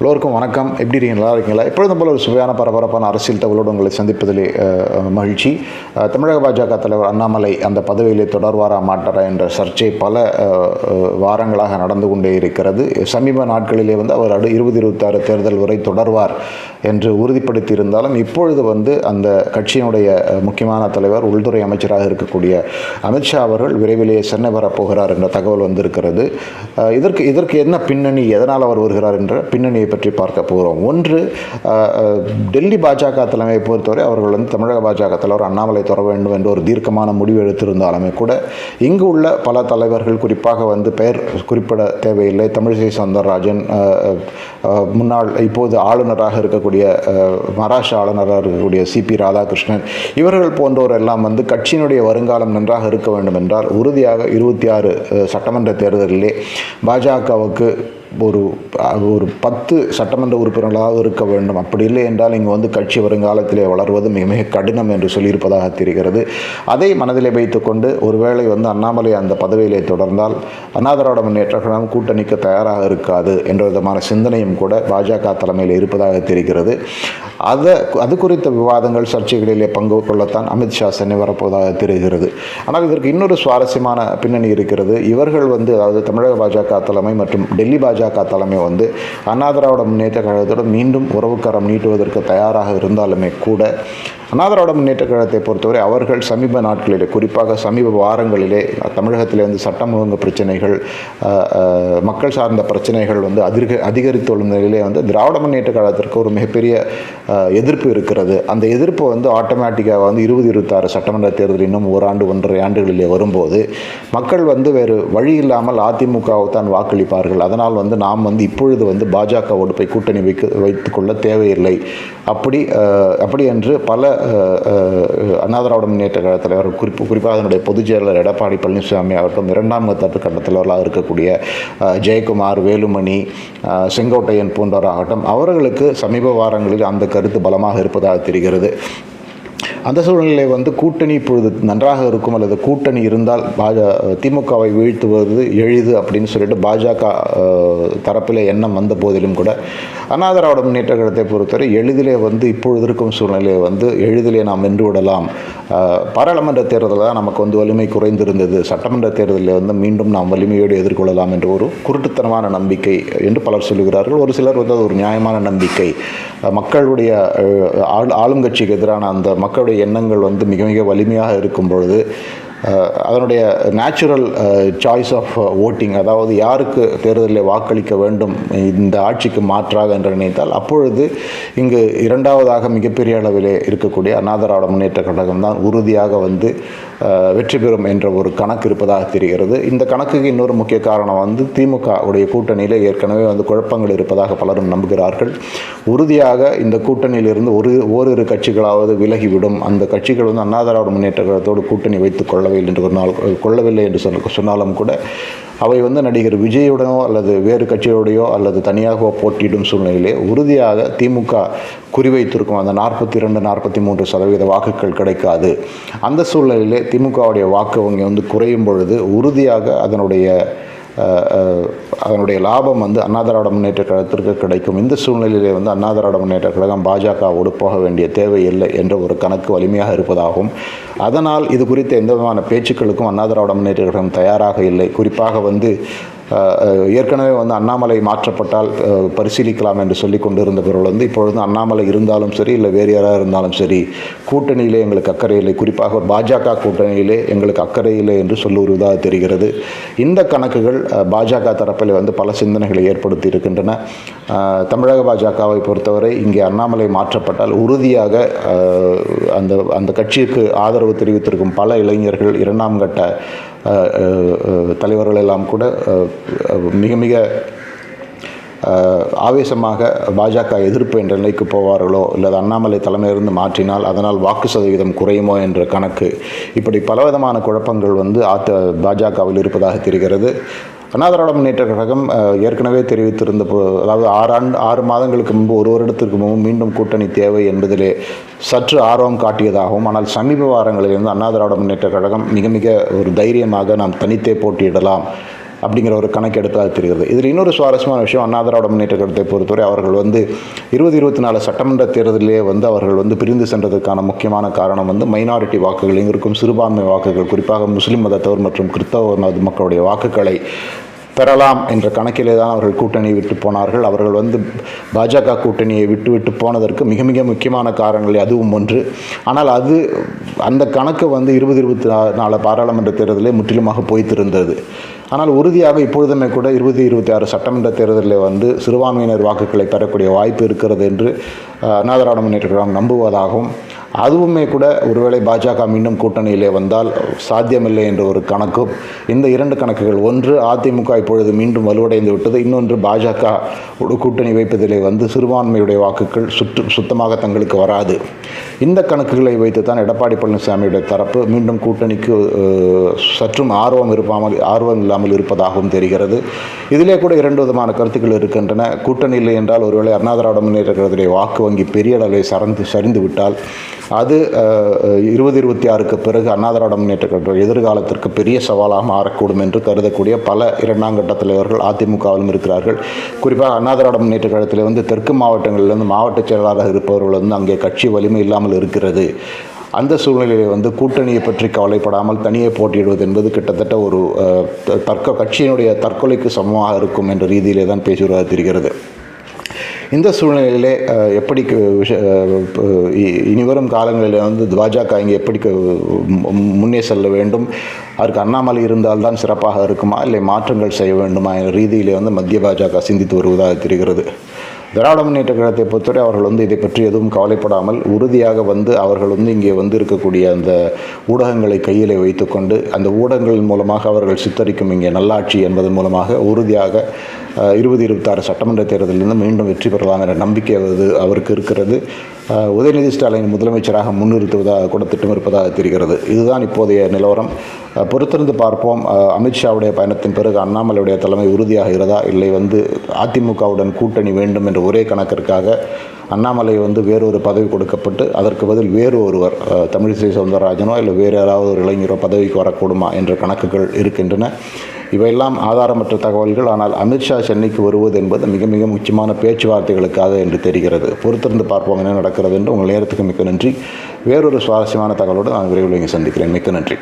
எல்லோருக்கும் வணக்கம். எப்படி இருக்கீங்க? நல்லா இருக்கீங்களா? எப்பொழுதும் போல ஒரு சுவையான பரபரப்பான அரசியல் தகவலோடு உங்களை சந்திப்பதிலே மகிழ்ச்சி. தமிழக பாஜக தலைவர் அண்ணாமலை அந்த பதவியிலே தொடர்வாரா மாட்டாரா என்ற சர்ச்சை பல வாரங்களாக நடந்து கொண்டே இருக்கிறது. சமீப நாட்களிலே வந்து அவர் அடு இருபது இருபத்தாறு தேர்தல் வரை தொடர்வார் என்று உறுதிப்படுத்தி இருந்தாலும் இப்பொழுது வந்து அந்த கட்சியினுடைய முக்கியமான தலைவர் உள்துறை அமைச்சராக இருக்கக்கூடிய அமித்ஷா அவர்கள் விரைவிலேயே சென்னை வரப்போகிறார் என்ற தகவல் வந்திருக்கிறது. இதற்கு இதற்கு என்ன பின்னணி எதனால் அவர் வருகிறார் என்ற பின்னணியை பற்றி பார்க்க போகிறோம் ஒன்று டெல்லி பாஜக தலைமையை பொறுத்தவரை அவர்கள் வந்து தமிழக பாஜக தலைவர் அண்ணாமலை தர வேண்டும் என்று ஒரு தீர்க்கமான முடிவு எடுத்திருந்தாலுமே கூட இங்கு உள்ள பல தலைவர்கள் குறிப்பாக வந்து பெயர் குறிப்பிட தேவையில்லை. தமிழிசை சவுந்தரராஜன் முன்னாள் இப்போது ஆளுநராக இருக்கக்கூடிய மகாராஷ்டிரா ஆளுநராக இருக்கக்கூடிய சிபி ராதாகிருஷ்ணன் இவர்கள் போன்றோர் எல்லாம் வந்து கட்சியினுடைய வருங்காலம் நன்றாக இருக்க வேண்டும் என்றால் உறுதியாக இருபத்தி ஆறு சட்டமன்ற தேர்தலிலே பாஜகவுக்கு ஒரு ஒரு பத்து சட்டமன்ற உறுப்பினர்களாக இருக்க வேண்டும். அப்படி இல்லை என்றால் இங்கு வந்து கட்சி வருங்காலத்திலே வளர்வது மிக மிக கடினம் என்று சொல்லியிருப்பதாக தெரிகிறது. அதை மனதிலே வைத்துக்கொண்டு ஒருவேளை வந்து அண்ணாமலை அந்த பதவியிலே தொடர்ந்தால் அண்ணாதிராவிட முன்னேற்ற கழகம் கூட்டணிக்கு தயாராக இருக்காது என்ற விதமான சிந்தனையும் கூட பாஜக தலைமையில் இருப்பதாக தெரிகிறது. அதை அது குறித்த விவாதங்கள் சர்ச்சைகளிலே பங்கு கொள்ளத்தான் அமித்ஷா சென்னை வரப்போவதாக தெரிகிறது. ஆனால் இதற்கு இன்னொரு சுவாரஸ்யமான பின்னணி இருக்கிறது. இவர்கள் வந்து அதாவது தமிழக பாஜக தலைமை மற்றும் டெல்லி பாஜக தலைமை வந்து அண்ணா திராவிட முன்னேற்ற கழகத்துடன் மீண்டும் உறவுக்கரம் நீட்டுவதற்கு தயாராக இருந்தாலுமே கூட அண்ணா திராவிட முன்னேற்ற கழகத்தை பொறுத்தவரை அவர்கள் சமீப நாட்களிலே குறிப்பாக சமீப வாரங்களிலே தமிழகத்திலே வந்து சட்டம் ஒழுங்கு பிரச்சனைகள் மக்கள் சார்ந்த பிரச்சனைகள் வந்து அதிக அதிகரித்துள்ள நிலையிலே வந்து திராவிட முன்னேற்ற கழகத்திற்கு ஒரு மிகப்பெரிய எதிர்ப்பு இருக்கிறது. அந்த எதிர்ப்பு வந்து ஆட்டோமேட்டிக்காக வந்து இருபது இருபத்தாறு சட்டமன்ற தேர்தல் இன்னும் ஓராண்டு ஒன்றரை ஆண்டுகளிலே வரும்போது மக்கள் வந்து வேறு வழி இல்லாமல் அதிமுகவை தான் வாக்களிப்பார்கள். அதனால் வந்து வந்து நாம் வந்து இப்பொழுது வந்து பாஜகவோடு போய் கூட்டணி வைக்க வைத்துக்கொள்ள தேவையில்லை. அப்படி அப்படி என்று பல அஹ், அண்ணா திராவிட முன்னேற்ற கழக தலைவர் குறிப்பு குறிப்பாக அதனுடைய பொதுச் செயலர் எடப்பாடி பழனிசாமி அவர்களும் இரண்டாம் தட்டு கட்ட தலைவர்களாக இருக்கக்கூடிய ஜெயக்குமார் வேலுமணி செங்கோட்டையன் செங்கோட்டையன் போன்றவராகட்டும் அவர்களுக்கு சமீப வாரங்களில் அந்த கருத்து பலமாக இருப்பதாக தெரிகிறது. அந்த சூழ்நிலை வந்து கூட்டணி இப்பொழுது நன்றாக இருக்கும் அல்லது கூட்டணி இருந்தால் பாஜ திமுகவை வீழ்த்துவது எளிது அப்படின்னு சொல்லிட்டு பாஜக தரப்பில் எண்ணம் வந்த போதிலும் கூட அண்ணா முன்னேற்ற கழகத்தை பொறுத்தவரை எளிதிலே வந்து இப்பொழுது இருக்கும் சூழ்நிலையை வந்து எளிதிலே நாம் வென்று விடலாம். பாராளுமன்ற தேர்தலில் தான் நமக்கு வந்து வலிமை குறைந்திருந்தது. சட்டமன்ற தேர்தலில் வந்து மீண்டும் நாம் வலிமையோடு எதிர்கொள்ளலாம் என்ற ஒரு குருட்டுத்தனமான நம்பிக்கை என்று பலர் சொல்லுகிறார்கள். ஒரு சிலர் வந்து அது ஒரு நியாயமான நம்பிக்கை. மக்களுடைய அஹ், ஆள் ஆளுங்கட்சிக்கு எதிரான அந்த மக்களுடைய எண்ணங்கள் வந்து மிக மிக வலிமையாக இருக்கும் பொழுது அதனுடைய நேச்சுரல் சாய்ஸ் ஆஃப் ஓட்டிங் அதாவது யாருக்கு தேர்தலில் வாக்களிக்க வேண்டும் இந்த ஆட்சிக்கு மாற்றாக என்று நினைத்தால் அப்பொழுது இங்கு இரண்டாவதாக மிகப்பெரிய அளவிலே இருக்கக்கூடிய அண்ணா முன்னேற்ற கழகம் தான் உறுதியாக வந்து வெற்றி பெறும் என்ற ஒரு கணக்கு இருப்பதாக தெரிகிறது. இந்த கணக்குக்கு இன்னொரு முக்கிய காரணம் வந்து திமுக உடைய கூட்டணியில் ஏற்கனவே வந்து குழப்பங்கள் இருப்பதாக பலரும் நம்புகிறார்கள். உறுதியாக இந்த கூட்டணியிலிருந்து ஒரு ஓரிரு கட்சிகளாவது விலகிவிடும். அந்த கட்சிகள் வந்து அண்ணாதிராவிட முன்னேற்ற கழகத்தோடு கூட்டணி வைத்துக் கொள்ளவில்லை என்று ஒரு நாள் கொள்ளவில்லை என்று சொன்ன சொன்னாலும் கூட அவை வந்து நடிகர் விஜயுடனோ அல்லது வேறு கட்சியோடையோ அல்லது தனியாகவோ போட்டியிடும் சூழ்நிலையிலே உறுதியாக திமுக குறிவைத்திருக்கும் அந்த நாற்பத்தி ரெண்டு நாற்பத்தி மூன்று சதவீத வாக்குகள் கிடைக்காது. அந்த சூழ்நிலையிலே திமுகவுடைய வாக்கு வங்கி வந்து குறையும் பொழுது உறுதியாக அதனுடைய அதனுடைய லாபம் வந்து அண்ணா முன்னேற்ற கழகத்திற்கு கிடைக்கும். இந்த சூழ்நிலையிலே வந்து அண்ணா முன்னேற்ற கழகம் பாஜகவோடு போக வேண்டிய தேவை இல்லை என்ற ஒரு கணக்கு வலிமையாக இருப்பதாகவும் அதனால் இது குறித்த எந்த விதமான பேச்சுக்களுக்கும் அண்ணா முன்னேற்ற கழகம் தயாராக இல்லை. குறிப்பாக வந்து ஏற்கனவே வந்து அண்ணாமலை மாற்றப்பட்டால் பரிசீலிக்கலாம் என்று சொல்லி கொண்டிருந்தவர்கள் வந்து இப்பொழுது அண்ணாமலை இருந்தாலும் சரி இல்லை வேறு யாராக இருந்தாலும் சரி கூட்டணியிலே எங்களுக்கு அக்கறை இல்லை. குறிப்பாக பாஜக கூட்டணியிலே எங்களுக்கு அக்கறை இல்லை என்று சொல்லுவதாக தெரிகிறது. இந்த கணக்குகள் பாஜக தரப்பில் வந்து பல சிந்தனைகளை ஏற்படுத்தி இருக்கின்றன. தமிழக பாஜகவை பொறுத்தவரை இங்கே அண்ணாமலை மாற்றப்பட்டால் உறுதியாக அந்த அந்த கட்சிக்கு ஆதரவு தெரிவித்திருக்கும் பல இளைஞர்கள் இரண்டாம் கட்ட தலைவர்கள் எல்லாம் கூட மிக மிக ஆவேசமாக பாஜக எதிர்ப்பு என்ற நிலைக்கு போவார்களோ அல்லது அண்ணாமலை தலைமையிலிருந்து மாற்றினால் அதனால் வாக்கு சதவீதம் குறையுமோ என்ற கணக்கு. இப்படி பலவிதமான குழப்பங்கள் வந்து அ பாஜகவில் இருப்பதாக தெரிகிறது. அண்ணா திராவிட முன்னேற்ற கழகம் ஏற்கனவே தெரிவித்திருந்த அதாவது ஆறு ஆண்டு ஆறு மாதங்களுக்கு முன்பு ஒரு வருடத்திற்கு முன்பு மீண்டும் கூட்டணி தேவை என்பதிலே சற்று ஆர்வம் காட்டியதாகவும் ஆனால் சமீப வாரங்களிலிருந்து அண்ணா திராவிட முன்னேற்ற கழகம் மிக மிக ஒரு தைரியமாக நாம் தனித்தே போட்டியிடலாம் அப்படிங்கிற ஒரு கணக்கு எடுத்தால் தெரிகிறது. இதில் இன்னொரு சுவாரஸ்யமான விஷயம் அண்ணாதிராவிட முன்னேற்ற கழகத்தை பொறுத்தவரை அவர்கள் வந்து இருபது இருபத்தி நாலு சட்டமன்ற தேர்தலிலே வந்து அவர்கள் வந்து பிரிந்து சென்றதற்கான முக்கியமான காரணம் வந்து மைனாரிட்டி வாக்குகள் இங்கிருக்கும் சிறுபான்மை வாக்குகள் குறிப்பாக முஸ்லீம் மதத்தவர் மற்றும் கிறிஸ்தவ மத மக்களுடைய வாக்குகளை பெறலாம் என்ற கணக்கிலே தான் அவர்கள் கூட்டணி விட்டு போனார்கள். அவர்கள் வந்து பாஜக கூட்டணியை விட்டு விட்டு போனதற்கு மிக மிக முக்கியமான காரணங்கள் அதுவும் ஒன்று. ஆனால் அது அந்த கணக்கு வந்து இருபது இருபத்தி நாலு பாராளுமன்ற தேர்தலில் முற்றிலுமாக போய்த்திருந்தது. ஆனால் உறுதியாக இப்பொழுதுமே கூட இருபது இருபத்தி ஆறு சட்டமன்ற தேர்தலில் வந்து சிறுபான்மையினர் வாக்குகளை பெறக்கூடிய வாய்ப்பு இருக்கிறது என்று அஹ், அண்ணா திராவிட முன்னேற்ற கழகம் நம்புவதாகவும் அதுவுமே கூட ஒருவேளை பாஜக மீண்டும் கூட்டணியிலே வந்தால் சாத்தியமில்லை என்ற ஒரு கணக்கும் இந்த இரண்டு கணக்குகள். ஒன்று அதிமுக இப்பொழுது மீண்டும் வலுவடைந்து விட்டது. இன்னொன்று பாஜக ஒரு கூட்டணி வைப்பதிலே வந்து சிறுபான்மையுடைய வாக்குகள் சுற்று சுத்தமாக தங்களுக்கு வராது. இந்த கணக்குகளை வைத்து தான் எடப்பாடி பழனிசாமியுடைய தரப்பு மீண்டும் கூட்டணிக்கு சற்றும் ஆர்வம் இருப்பாமல் ஆர்வம் இல்லாமல் இருப்பதாகவும் தெரிகிறது. இதிலே கூட இரண்டு விதமான கருத்துக்கள் இருக்கின்றன. கூட்டணி இல்லை என்றால் ஒருவேளை அண்ணா திராவிட முன்னேற்ற வாக்கு வங்கி பெரிய அளவில் சரந்து சரிந்து விட்டால் அது இருபது இருபத்தி ஆறுக்கு பிறகு அண்ணாதிராவிட முன்னேற்ற கழகம் எதிர்காலத்திற்கு பெரிய சவாலாக மாறக்கூடும் என்று கருதக்கூடிய பல இரண்டாம் கட்ட தலைவர்கள் அதிமுகவிலும் இருக்கிறார்கள். குறிப்பாக அண்ணாதிராவிட முன்னேற்ற கழகத்தில் வந்து தெற்கு மாவட்டங்களிலிருந்து மாவட்ட செயலாளராக இருப்பவர்கள் வந்து அங்கே கட்சி வலிமை இல்லாமல் இருக்கிறது. அந்த சூழ்நிலையில் வந்து கூட்டணியை பற்றி கவலைப்படாமல் தனியே போட்டியிடுவது என்பது கிட்டத்தட்ட ஒரு அஹ், தற்கொ கட்சியினுடைய தற்கொலைக்கு சமமாக இருக்கும் என்ற ரீதியிலே தான் பேசுவதாக தெரிகிறது இந்த சூழ்நிலையிலே எப்படி விஷ- இனிவரும் காலங்களில் வந்து பாஜக இங்கே எப்படி முன்னே செல்ல வேண்டும்? அதற்கு அண்ணாமலை இருந்தால்தான் சிறப்பாக இருக்குமா? இல்லை மாற்றங்கள் செய்ய வேண்டுமா? என்ற ரீதியிலே வந்து மத்திய பாஜக சிந்தித்து வருவதாக தெரிகிறது. திராவிட முன்னேற்ற கழகத்தை பொறுத்தவரை அவர்கள் வந்து இதை பற்றி எதுவும் கவலைப்படாமல் உறுதியாக வந்து அவர்கள் வந்து இங்கே வந்து இருக்கக்கூடிய அந்த ஊடகங்களை கையிலே வைத்துக்கொண்டு அந்த ஊடகங்களின் மூலமாக அவர்கள் சித்தரிக்கும் இங்கே நல்லாட்சி என்பதன் மூலமாக உறுதியாக இருபது இருபத்தாறு சட்டமன்ற தேர்தலிலிருந்து மீண்டும் வெற்றி பெறலாம் என்ற நம்பிக்கை அது அவருக்கு இருக்கிறது. உதயநிதி ஸ்டாலின் முதலமைச்சராக முன்னிறுத்துவதாக கூட திட்டம் இருப்பதாக தெரிகிறது. இதுதான் இப்போதைய நிலவரம். பொறுத்திருந்து பார்ப்போம். அமித்ஷாவுடைய பயணத்தின் பிறகு அண்ணாமலையுடைய தலைமை உறுதியாகிறதா இல்லை வந்து அதிமுகவுடன் கூட்டணி வேண்டும் என்ற ஒரே கணக்கிற்காக அண்ணாமலை வந்து வேறொரு பதவி கொடுக்கப்பட்டு அதற்கு பதில் வேறு ஒருவர் தமிழிசை சவுந்தரராஜனோ இல்லை வேறு யாராவது ஒரு இளைஞரோ பதவிக்கு வரக்கூடுமா என்ற கணக்குகள் இருக்கின்றன. இவையெல்லாம் ஆதாரமற்ற தகவல்கள். ஆனால் அமித்ஷா சென்னைக்கு வருவது என்பது மிக மிக முக்கியமான பேச்சுவார்த்தைகளுக்காக என்று தெரிகிறது. பொறுத்திருந்து பார்ப்போம் என்ன நடக்கிறது என்று. உங்கள் நேரத்துக்கு மிக்க நன்றி. வேறொரு சுவாரஸ்யமான தகவலோடு நான் விரைவில் இங்கே சந்திக்கிறேன். மிக்க நன்றி.